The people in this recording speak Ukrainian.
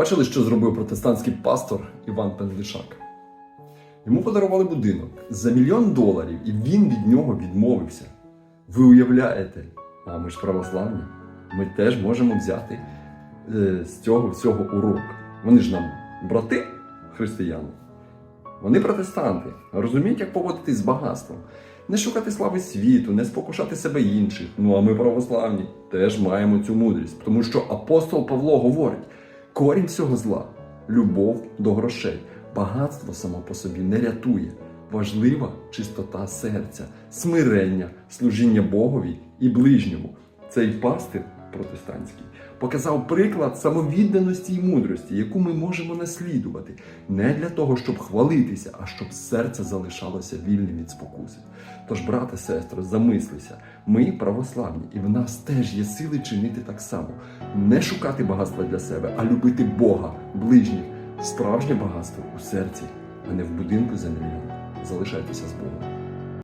Бачили, що зробив протестантський пастор Іван Пендлишак? Йому подарували будинок за мільйон доларів, і він від нього відмовився. Ви уявляєте? А ми ж православні. Ми теж можемо взяти е, з цього всього урок. Вони ж нам брати християни. Вони протестанти. Розуміють, як поводитись з багатством. Не шукати слави світу, не спокушати себе інших. Ну а ми православні теж маємо цю мудрість. Тому що апостол Павло говорить: корінь цього зла любов до грошей. Багатство само по собі не рятує. Важлива чистота серця, смирення, служіння Богові і ближньому. Цей пастир протестантський показав приклад самовідданості і мудрості, яку ми можемо наслідувати не для того, щоб хвалитися, а щоб серце залишалося вільним від спокуси. Тож, брате, сестро, замислися, ми православні, і в нас теж є сили чинити так само, не шукати багатства для себе, а любити Бога, ближніх, справжнє багатство у серці, а не в будинку за мільйон. Залишайтеся з Богом.